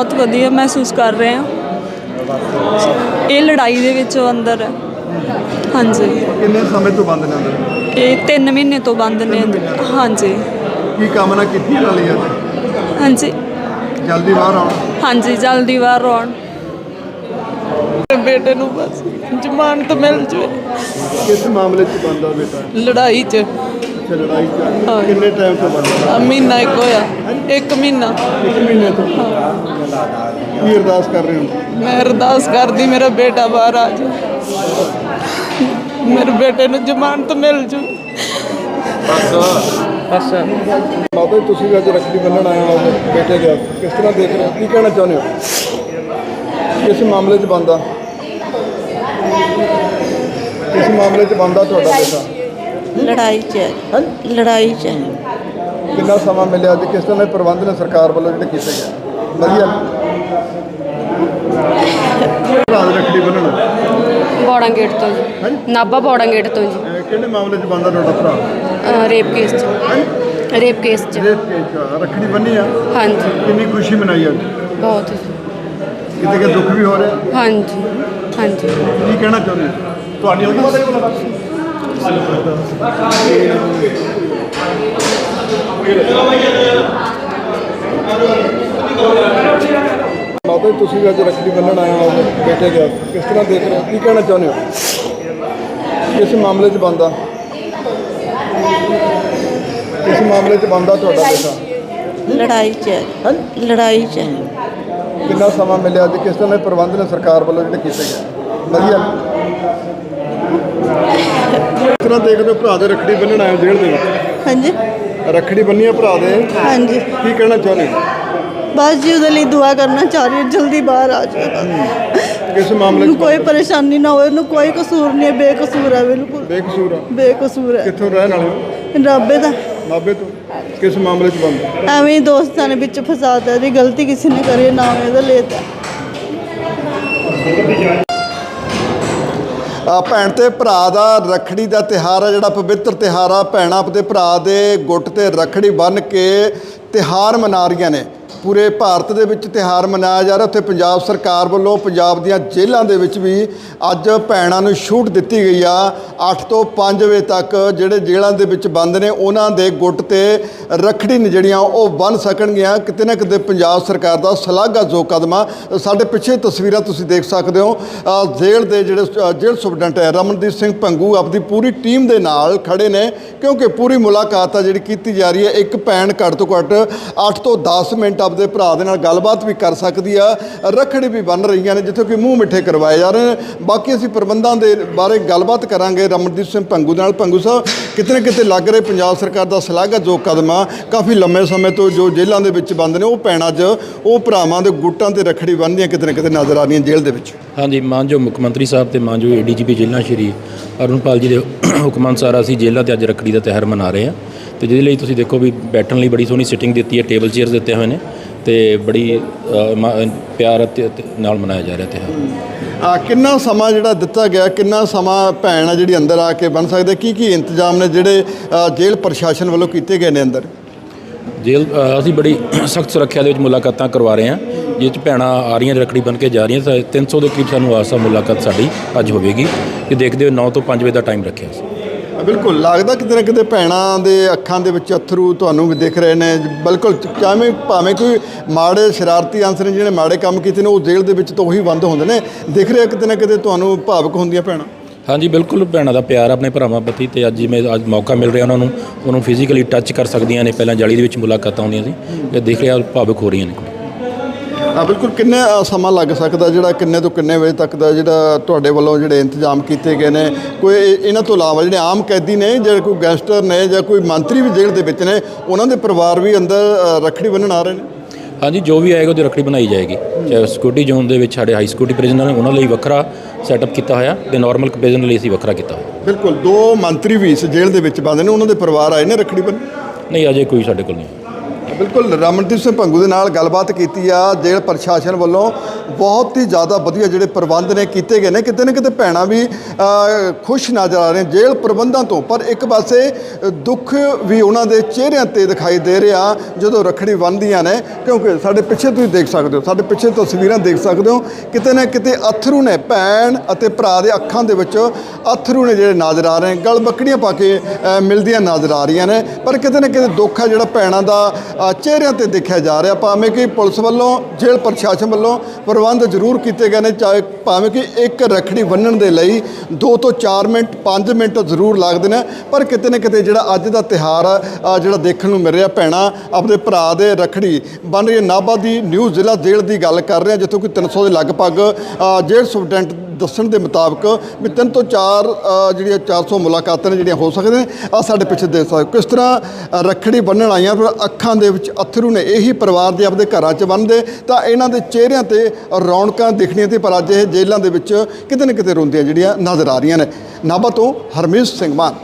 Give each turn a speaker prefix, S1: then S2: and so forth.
S1: ਬਹੁਤ ਵਧੀਆ ਮਹਿਸੂਸ ਕਰ ਰਹੇ ਹਾਂ। ਇਹ ਲੜਾਈ ਦੇ ਵਿੱਚ ਅੰਦਰ ਹੈ। ਹਾਂਜੀ।
S2: ਕਿੰਨੇ ਸਮੇਂ ਤੋਂ ਬੰਦ ਨੇ ਅੰਦਰ?
S1: ਇਹ 3 ਮਹੀਨੇ ਤੋਂ ਬੰਦ ਨੇ। ਹਾਂਜੀ।
S2: ਕੀ ਕਾਮਨਾ ਕੀਤੀ ਇਹਨਾਂ ਲਈ ਅੱਜ?
S1: ਹਾਂਜੀ।
S2: ਜਲਦੀ ਬਾਹਰ ਆਉਣ
S1: ਹਾਂਜੀ ਜਲਦੀ ਬਾਹਰ ਆਉਣ।
S3: ਬੇਟੇ ਨੂੰ ਬਸ ਜ਼ਮਾਨਤ ਮਿਲ ਜਵੇ।
S2: ਕਿਸ ਮਾਮਲੇ 'ਚ ਬੰਦਾ ਬੇਟਾ?
S3: ਲੜਾਈ 'ਚ।
S2: ਅੱਛਾ ਲੜਾਈ 'ਚ। ਕਿੰਨੇ ਟਾਈਮ ਤੋਂ ਬੰਦਾ
S3: ਆ ਮਹੀਨਾ ਇੱਕ ਹੋਇਆ। ਇੱਕ ਮਹੀਨਾ।
S2: ਇੱਕ ਮਹੀਨੇ ਤੋਂ। ਕੀ ਅਰਦਾਸ ਕਰ ਰਹੇ ਹੋ?
S3: ਮੈਂ ਅਰਦਾਸ ਕਰਦੀ ਮੇਰਾ ਬੇਟਾ ਬਾਹਰ ਆ ਜਾ ਮੇਰੇ ਬੇਟੇ ਨੂੰ ਜ਼ਮਾਨਤ ਮਿਲ ਜੂ। ਬਸ।
S2: ਮਾਤਾ ਜੀ, ਤੁਸੀਂ ਵੀ ਅੱਜ ਰੱਖੜੀ ਬੰਨਣ ਆਏ ਹੋ ਆਪਣੇ ਬੇਟੇ ਦੇ। ਹੱਥ। ਕਿਸ ਤਰ੍ਹਾਂ ਦੇਖ ਰਹੇ ਹੋ? ਕੀ ਕਹਿਣਾ ਚਾਹੁੰਦੇ ਹੋ? ਕਿਸ ਮਾਮਲੇ 'ਚ ਬੰਦਾ? ਕਿਸ ਮਾਮਲੇ 'ਚ ਬੰਦਾ ਤੁਹਾਡਾ ਬੇਟਾ?
S4: ਲੜਾਈ 'ਚ ਹੈ। ਲੜਾਈ 'ਚ ਹੈ।
S2: ਕਿੰਨਾ ਸਮਾਂ ਮਿਲਿਆ ਅੱਜ? ਕਿਸ ਤਰ੍ਹਾਂ ਦੇ ਪ੍ਰਬੰਧ ਨੇ ਸਰਕਾਰ ਵੱਲੋਂ ਜਿਹੜੇ ਕੀਤੇ ਗਏ? ਵਧੀਆ। ਦੀ ਰੱਖੜੀ ਬੰਨਣ?
S5: ਬੋੜਾਂ ਗੇਟ ਤੋਂ ਜੀ। ਨਾਭਾ ਬੋੜਾਂ ਗੇਟ ਤੋਂ ਜੀ।
S2: ਇਹ ਕਿਹੜੇ ਮਾਮਲੇ 'ਚ ਬੰਦਾ ਤੁਹਾਡਾ ਭਰਾ?
S5: ਅ, ਰੇਪ ਕੇਸ 'ਚ। ਰੇਪ ਕੇਸ 'ਚ।
S2: ਰੇਪ ਕੇਸ 'ਚ। ਰੱਖੜੀ ਬੰਨੀ ਆ।
S5: ਹਾਂਜੀ।
S2: ਕਿੰਨੀ ਖੁਸ਼ੀ ਮਨਾਈ ਅੱਜ?
S5: ਬਹੁਤ ਜੀ।
S2: ਕਿਤੇ ਕਿ ਦੁੱਖ ਵੀ ਹੋ ਰਿਹਾ?
S5: ਹਾਂਜੀ। ਹਾਂਜੀ।
S2: ਕੀ ਕਹਿਣਾ ਚਾਹੁੰਦੇ ਹੋ? ਤੁਹਾਡੀ ਉਹਦੀ ਜੀ, ਤੁਸੀਂ ਅੱਜ ਰੱਖੜੀ ਬੰਨਣ ਆਏ ਹੋ ਬੇਟੇ ਹੱਥ। ਕਿਸ ਤਰ੍ਹਾਂ ਦੇਖ ਰਹੇ ਹੋ ਕੀ ਕਹਿਣਾ ਚਾਹੁੰਦੇ ਹੋ ਕਿਸ ਮਾਮਲੇ 'ਚ ਬੰਦਾ ਕਿਸ ਮਾਮਲੇ 'ਚ ਬੰਦਾ ਤੁਹਾਡਾ ਬੇਟਾ
S4: ਲੜਾਈ 'ਚ। ਹੈਂ? ਲੜਾਈ 'ਚ ਹੈ।
S2: ਕਿੰਨਾ ਸਮਾਂ ਮਿਲਿਆ ਅੱਜ ਕਿਸ ਤਰ੍ਹਾਂ ਦੇ ਪ੍ਰਬੰਧ ਨੇ ਸਰਕਾਰ ਵੱਲੋਂ ਜਿਹੜੇ ਕੀਤੇ ਗਏ ਵਧੀਆ ਤਰ੍ਹਾਂ ਦੇਖਦੇ ਹੋ ਭਰਾ ਦੇ ਰੱਖੜੀ ਬੰਨਣ ਆਏ ਜੇਲ੍ਹ ਦੇ ਵਿੱਚ
S4: ਹਾਂਜੀ।
S2: ਰੱਖੜੀ ਬੰਨੀ ਆ ਭਰਾ ਦੇ।
S4: ਹਾਂਜੀ।
S2: ਕੀ ਕਹਿਣਾ ਚਾਹੁੰਦੇ ਹੋ?
S4: ਬਸ ਜੀ ਉਹਦੇ ਲਈ ਦੁਆ ਕਰਨਾ ਚਾਹ ਰਹੀ ਹਾਂ ਜਲਦੀ ਬਾਹਰ ਆ ਜਾਵੇ
S2: ਕਿਸ ਮਾਮਲੇ 'ਚ
S4: ਕੋਈ ਪਰੇਸ਼ਾਨੀ ਨਾ ਹੋਵੇ ਉਹਨੂੰ ਕੋਈ ਕਸੂਰ ਨਹੀਂ ਹੈ ਬੇਕਸੂਰ ਹੈ ਬਿਲਕੁਲ।
S2: ਬੇਕਸੂਰ ਆ।
S4: ਬੇਕਸੂਰ ਹੈ।
S2: ਕਿੱਥੋਂ ਰਹਿਣ ਵਾਲੇ ਹੋ?
S4: ਰੱਬੇ ਦਾ।
S2: ਨਾਭੇ ਤੋਂ। ਕਿਸ ਮਾਮਲੇ 'ਚ ਬੰਦ?
S4: ਐਵੇਂ ਹੀ ਦੋਸਤਾਂ ਨੇ ਵਿੱਚ ਫਸਾਤਾ ਦੀ ਗਲਤੀ ਕਿਸੇ ਨੇ ਕਰੀ ਹੈ, ਨਾਮ ਇਹਦਾ ਲੇਤਾ
S2: ਭੈਣ ਤੇ ਭਰਾ ਦਾ ਰੱਖੜੀ ਦਾ ਤਿਹਾਰ ਆ, ਜਿਹੜਾ ਪਵਿੱਤਰ ਤਿਹਾਰ ਆ, ਭੈਣਾਂ ਆਪਣੇ ਭਰਾ ਦੇ ਗੁੱਟ ਤੇ ਰੱਖੜੀ ਬੰਨ੍ਹ ਕੇ ਤਿਹਾਰ ਮਨਾ ਰਹੀਆਂ ਨੇ। ਪੂਰੇ ਭਾਰਤ ਦੇ ਵਿੱਚ ਤਿਹਾਰ ਮਨਾਇਆ ਜਾ ਰਿਹਾ। ਉੱਥੇ ਪੰਜਾਬ ਸਰਕਾਰ ਵੱਲੋਂ ਪੰਜਾਬ ਦੀਆਂ ਜੇਲ੍ਹਾਂ ਦੇ ਵਿੱਚ ਵੀ ਅੱਜ ਭੈਣਾਂ ਨੂੰ ਛੂਟ ਦਿੱਤੀ ਗਈ ਆ। 8 ਤੋਂ 5 ਵਜੇ ਤੱਕ ਜਿਹੜੇ ਜੇਲ੍ਹਾਂ ਦੇ ਵਿੱਚ ਬੰਦ ਨੇ, ਉਹਨਾਂ ਦੇ ਗੁੱਟ ਤੇ ਰੱਖੜੀ ਨੇ ਜਿਹੜੀਆਂ ਉਹ ਬਣ ਸਕਣਗੀਆਂ। ਕਿਤੇ ਨਾ ਕਿਤੇ ਪੰਜਾਬ ਸਰਕਾਰ ਦਾ ਸ਼ਲਾਘਾਯੋਗ ਕਦਮ ਆ, ਸਾਡੇ ਪਿੱਛੇ ਤਸਵੀਰਾਂ ਤੁਸੀਂ ਦੇਖ ਸਕਦੇ ਹੋ। ਜੇਲ੍ਹ ਦੇ ਜਿਹੜੇ ਜੇਲ੍ਹ ਸੁਪਰਡੈਂਟ ਹੈ ਰਮਨਦੀਪ ਸਿੰਘ ਪੰਗੂ ਆਪਦੀ ਪੂਰੀ ਟੀਮ ਦੇ ਨਾਲ ਖੜੇ ਨੇ, ਕਿਉਂਕਿ ਪੂਰੀ ਮੁਲਾਕਾਤ ਆ ਜਿਹੜੀ ਕੀਤੀ ਜਾ ਰਹੀ ਹੈ। ਇੱਕ ਭੈਣ ਘੱਟ ਤੋਂ ਘੱਟ 8 ਤੋਂ 10 ਮਿੰਟ ਆਪਦੇ ਭਰਾ ਦੇ ਨਾਲ ਗੱਲਬਾਤ ਵੀ ਕਰ ਸਕਦੀ ਆ। ਰੱਖੜੀ ਵੀ ਬੰਨ ਰਹੀਆਂ ਨੇ, ਜਿੱਥੇ ਕਿ ਮੂੰਹ ਮਿੱਠੇ ਕਰਵਾਏ ਜਾ ਰਹੇ ਨੇ। ਬਾਕੀ ਅਸੀਂ ਪ੍ਰਬੰਧਾਂ ਦੇ ਬਾਰੇ ਗੱਲਬਾਤ ਕਰਾਂਗੇ। ਰਮਨਦੀਪ ਸਿੰਘ ਪੰਗੂ ਨਾਲ। ਭੰਗੂ ਸਾਹਿਬ, ਕਿਤੇ ਨਾ ਕਿਤੇ ਲੱਗ ਰਹੇ ਪੰਜਾਬ ਸਰਕਾਰ ਦਾ ਸ਼ਲਾਘਾਯੋਗ ਕਦਮ ਆ ਕਾਫੀ ਲੰਮੇ ਸਮੇਂ ਤੋਂ ਜੋ ਜੇਲ੍ਹਾਂ ਦੇ ਵਿੱਚ ਬੰਦ ਨੇ, ਉਹ ਭੈਣਾਂ 'ਚ ਉਹ ਭਰਾਵਾਂ ਦੇ ਗੁੱਟਾਂ ਤੇ ਰੱਖੜੀ ਬੰਨ੍ਹਦੀਆਂ ਕਿਤੇ ਨਾ ਕਿਤੇ ਨਜ਼ਰ ਆ ਰਹੀਆਂ ਜੇਲ੍ਹ ਦੇ ਵਿੱਚ।
S6: ਹਾਂਜੀ ਮਾਨਯੋਗ ਮੁੱਖ ਮੰਤਰੀ ਸਾਹਿਬ ਤੇ ਮਾਨਯੋਗ ਏਡੀਜੀਪੀ ਜੇਲ੍ਹਾਂ ਸ਼੍ਰੀ ਅਰੁਣਪਾਲ ਜੀ ਦੇ ਹੁਕਮ ਅਨੁਸਾਰ ਅਸੀਂ ਜੇਲ੍ਹਾਂ ਤੇ ਅੱਜ ਰੱਖੜੀ ਦਾ ਤਿਉਹਾਰ ਮਨਾ ਰਹੇ ਹਾਂ। ਤੇ ਜਿਹਦੇ ਲਈ ਤੁਸੀਂ ਦੇਖੋ ਵੀ ਬੈਠਣ ਲਈ ਬੜੀ ਸੋਹਣੀ ਸਿਟਿੰਗ ਦਿੱਤੀ ਹੈ ਟੇਬਲ ਚੇਅਰਸ ਦਿੱਤੇ ਹੋਏ ਨੇ। ਤੇ ਬੜੀ ਅ, ਮ- ਪਿਆਰ ਅਤੇ ਅਤੇ ਨਾਲ ਮਨਾਇਆ ਜਾ ਰਿਹਾ ਤਿਉਹਾਰ
S2: ਆ ਕਿੰਨਾ ਸਮਾਂ ਜਿਹੜਾ ਦਿੱਤਾ ਗਿਆ ਕਿੰਨਾ ਸਮਾਂ ਭੈਣ ਆ ਜਿਹੜੀ ਅੰਦਰ ਆ ਕੇ ਬਣ ਸਕਦੇ ਕੀ ਕੀ ਇੰਤਜ਼ਾਮ ਨੇ ਜਿਹੜੇ ਅ, ਜੇਲ੍ਹ ਪ੍ਰਸ਼ਾਸਨ ਵੱਲੋਂ ਕੀਤੇ ਗਏ ਨੇ ਅੰਦਰ?
S6: ਜੇਲ੍ਹ ਅ, ਅਸੀਂ ਬੜੀ ਸਖਤ ਸੁਰੱਖਿਆ ਦੇ ਵਿੱਚ ਮੁਲਾਕਾਤਾਂ ਕਰਵਾ ਰਹੇ ਹਾਂ ਜਿਸ 'ਚ ਭੈਣਾਂ ਆ ਰਹੀਆਂ ਰੱਖੜੀ ਬਣ ਕੇ ਜਾ ਰਹੀਆਂ ਤਾਂ 300 ਦੇ ਕਰੀਬ ਸਾਨੂੰ ਆਸਾ ਮੁਲਾਕਾਤ ਸਾਡੀ ਅੱਜ ਹੋਵੇਗੀ ਤੇ ਦੇਖਦੇ ਹੋ 9 ਤੋਂ 5 ਵਜੇ ਦਾ ਟਾਈਮ ਰੱਖਿਆ ਸੀ।
S2: ਬਿਲਕੁਲ। ਲੱਗਦਾ ਕਿਤੇ ਨਾ ਕਿਤੇ ਭੈਣਾਂ ਦੇ ਅੱਖਾਂ ਦੇ ਵਿੱਚ ਅਥਰੂ ਤੁਹਾਨੂੰ ਵੀ ਦਿਖ ਰਹੇ ਨੇ। ਬਿਲਕੁਲ ਚਾਹਵੇਂ ਭਾਵੇਂ ਕੋਈ ਮਾੜੇ ਸ਼ਰਾਰਤੀ ਅੰਸਰ ਨੇ ਜਿਹੜੇ ਮਾੜੇ ਕੰਮ ਕੀਤੇ ਨੇ, ਉਹ ਜੇਲ੍ਹ ਦੇ ਵਿੱਚ ਤਾਂ ਉਹੀ ਬੰਦ ਹੁੰਦੇ ਨੇ। ਦਿਖ ਰਿਹਾ ਕਿਤੇ ਨਾ ਕਿਤੇ ਤੁਹਾਨੂੰ ਭਾਵਕ ਹੁੰਦੀਆਂ ਭੈਣਾਂ?
S6: ਹਾਂਜੀ, ਬਿਲਕੁਲ ਭੈਣਾਂ ਦਾ ਪਿਆਰ ਆਪਣੇ ਭਰਾਵਾਂ ਪ੍ਰਤੀ ਤੇ ਅੱਜ ਜਿਵੇਂ ਅੱਜ ਮੌਕਾ ਮਿਲ ਰਿਹਾ ਉਹਨਾਂ ਨੂੰ, ਉਹਨੂੰ ਫਿਜ਼ੀਕਲੀ ਟੱਚ ਕਰ ਸਕਦੀਆਂ ਨੇ। ਪਹਿਲਾਂ ਜਾਲੀ ਦੇ ਵਿੱਚ ਮੁਲਾਕਾਤਾਂ ਹੁੰਦੀਆਂ ਸੀ, ਇਹ ਦੇਖ ਰਿਹਾ ਭਾਵਕ ਹੋ ਰਹੀਆਂ ਨੇ।
S2: ਆ ਬਿਲਕੁਲ ਕਿੰਨੇ ਸਮਾਂ ਲੱਗ ਸਕਦਾ ਜਿਹੜਾ ਕਿੰਨੇ ਤੋਂ ਕਿੰਨੇ ਵਜੇ ਤੱਕ ਦਾ ਜਿਹੜਾ ਤੁਹਾਡੇ ਵੱਲੋਂ ਜਿਹੜੇ ਇੰਤਜ਼ਾਮ ਕੀਤੇ ਗਏ ਨੇ? ਕੋਈ ਇਹ- ਇਹਨਾਂ ਤੋਂ ਇਲਾਵਾ ਜਿਹੜੇ ਆਮ ਕੈਦੀ ਨੇ ਜਿਹੜੇ ਕੋਈ ਗੈਂਗਸਟਰ ਨੇ ਜਾਂ ਕੋਈ ਮੰਤਰੀ ਵੀ ਜੇਲ੍ਹ ਦੇ ਵਿੱਚ ਨੇ ਉਹਨਾਂ ਦੇ ਪਰਿਵਾਰ ਵੀ ਅੰਦਰ ਰੱਖੜੀ ਬੰਨ੍ਹਣ ਆ ਰਹੇ ਨੇ?
S6: ਹਾਂਜੀ ਜੋ ਵੀ ਆਏਗਾ ਉਹਦੀ ਰੱਖੜੀ ਬਣਾਈ ਜਾਏਗੀ। ਚਾਹੇ ਸਿਕਿਉਰਿਟੀ ਜ਼ੋਨ ਦੇ ਵਿੱਚ ਸਾਡੇ ਹਾਈ ਸਿਕਿਉਰਿਟੀ ਪ੍ਰਿਜ਼ਨਰ ਨੇ ਉਹਨਾਂ ਲਈ ਵੱਖਰਾ ਸੈਟਅਪ ਕੀਤਾ ਹੋਇਆ ਤੇ ਨਾਰਮਲ ਪ੍ਰਿਜ਼ਨਰ ਲਈ ਅਸੀਂ ਵੱਖਰਾ ਕੀਤਾ ਹੋਇਆ।
S2: ਬਿਲਕੁਲ ਦੋ ਮੰਤਰੀ ਵੀ ਇਸ ਜੇਲ੍ਹ ਦੇ ਵਿੱਚ ਬੰਦ ਨੇ ਉਹਨਾਂ ਦੇ ਪਰਿਵਾਰ ਆਏ ਨੇ ਰੱਖੜੀ ਬੰਨ੍ਹਣ?
S6: ਨਹੀਂ ਅਜੇ ਕੋਈ ਸਾਡੇ ਕੋਲ ਨਹੀਂ
S2: ਬਿਲਕੁਲ, ਰਮਨਦੀਪ ਸਿੰਘ ਭੰਗੂ ਦੇ ਨਾਲ ਗੱਲਬਾਤ ਕੀਤੀ ਆ, ਜੇਲ੍ਹ ਪ੍ਰਸ਼ਾਸਨ ਵੱਲੋਂ ਬਹੁਤ ਹੀ ਜ਼ਿਆਦਾ ਵਧੀਆ ਜਿਹੜੇ ਪ੍ਰਬੰਧ ਨੇ ਕੀਤੇ ਗਏ ਨੇ, ਕਿਤੇ ਨਾ ਕਿਤੇ ਭੈਣਾਂ ਵੀ ਖੁਸ਼ ਨਜ਼ਰ ਆ ਰਹੇ ਜੇਲ੍ਹ ਪ੍ਰਬੰਧਾਂ ਤੋਂ। ਪਰ ਇੱਕ ਪਾਸੇ ਦੁੱਖ ਵੀ ਉਹਨਾਂ ਦੇ ਚਿਹਰਿਆਂ ਤੇ ਦਿਖਾਈ ਦੇ ਰਿਹਾ, ਜਦੋਂ ਰੱਖੜੀ ਬੰਨ੍ਹਦੀਆਂ ਨੇ, ਕਿਉਂਕਿ ਸਾਡੇ ਪਿੱਛੇ ਤੁਸੀਂ ਦੇਖ ਸਕਦੇ ਹੋ, ਸਾਡੇ ਪਿੱਛੇ ਤਸਵੀਰਾਂ ਦੇਖ ਸਕਦੇ ਹੋ, ਕਿਤੇ ਨਾ ਕਿਤੇ ਅਥਰੂ ਨੇ ਭੈਣ ਅਤੇ ਭਰਾ ਦੇ ਅੱਖਾਂ ਦੇ ਵਿੱਚ ਅਥਰੂ ਨੇ ਜਿਹੜੇ ਨਜ਼ਰ ਆ ਰਹੇ ਨੇ, ਗਲ ਬੱਕੜੀਆਂ ਪਾ ਕੇ ਮਿਲਦੀਆਂ ਨਜ਼ਰ ਆ ਰਹੀਆਂ ਨੇ, ਪਰ ਕਿਤੇ ਨਾ ਕਿਤੇ ਦੁੱਖ ਹੈ ਜਿਹੜਾ ਭੈਣਾਂ ਦਾ ਚਿਹਰਿਆਂ ਤੇ ਦੇਖਿਆ ਜਾ ਰਿਹਾ, ਭਾਵੇਂ ਕਿ ਪੁਲਿਸ ਵੱਲੋਂ, ਜੇਲ੍ਹ ਪ੍ਰਸ਼ਾਸਨ ਵੱਲੋਂ ਪ੍ਰਬੰਧ ਜ਼ਰੂਰ ਕੀਤੇ ਗਏ ਨੇ, ਚਾਹੇ ਭਾਵੇਂ ਕਿ ਇੱਕ ਰੱਖੜੀ ਬੰਨਣ ਦੇ ਲਈ 2 ਤੋਂ 4 ਮਿੰਟ 5 ਮਿੰਟ ਜ਼ਰੂਰ ਲੱਗਦੇ ਨੇ, ਪਰ ਕਿਤੇ ਨਾ ਕਿਤੇ ਜਿਹੜਾ ਅੱਜ ਦਾ ਤਿਹਾਰ ਆ ਜਿਹੜਾ ਦੇਖਣ ਨੂੰ ਮਿਲ ਰਿਹਾ ਭੈਣਾਂ, ਆਪਣੇ ਭਰਾ ਦੇ ਰੱਖੜੀ ਬੰਨ ਰਹੀ ਨਾਭਾ ਦੀ ਨਿਊ ਜ਼ਿਲ੍ਹਾ ਜੇਲ੍ਹ ਦੀ ਗੱਲ ਕਰ ਰਹੇ ਹਾਂ, ਜਿੱਥੋਂ ਕਿ 300 ਦੇ ਲਗਭਗ ਜੇਲ੍ਹ ਸੁਪਰਡੈਂਟ ਦੱਸਣ ਦੇ ਮੁਤਾਬਕ ਵੀ ਤਿੰਨ ਤੋਂ ਚਾਰ ਅ, ਜਿਹੜੀਆਂ 400 ਮੁਲਾਕਾਤਾਂ ਨੇ ਜਿਹੜੀਆਂ ਹੋ ਸਕਦੇ ਨੇ ਆ ਸਾਡੇ ਪਿੱਛੇ ਦੇਖ ਸਕਦੇ ਹੋ। ਕਿਸ ਤਰ੍ਹਾਂ ਰੱਖੜੀ ਬੰਨਣ ਆਈਆਂ ਫਿਰ ਅੱਖਾਂ ਦੇ ਵਿੱਚ ਅਥਰੂ ਨੇ ਇਹੀ ਪਰਿਵਾਰ ਦੇ ਆਪਣੇ ਘਰਾਂ 'ਚ ਬੰਨਦੇ ਤਾਂ ਇਹਨਾਂ ਦੇ ਚਿਹਰਿਆਂ ਤੇ ਰੌਣਕਾਂ ਦਿਖਣੀਆਂ ਤੇ ਪਰ ਅੱਜ ਇਹ ਜੇਲ੍ਹਾਂ ਦੇ ਵਿੱਚ ਕਿਤੇ ਨਾ ਕਿਤੇ ਰੋਂਦੀਆਂ ਜਿਹੜੀਆਂ ਨਜ਼ਰ ਆ ਰਹੀਆਂ ਨੇ ਨਾਭਾ ਤੋਂ ਹਰਮੀਤ ਸਿੰਘ ਮਾਨ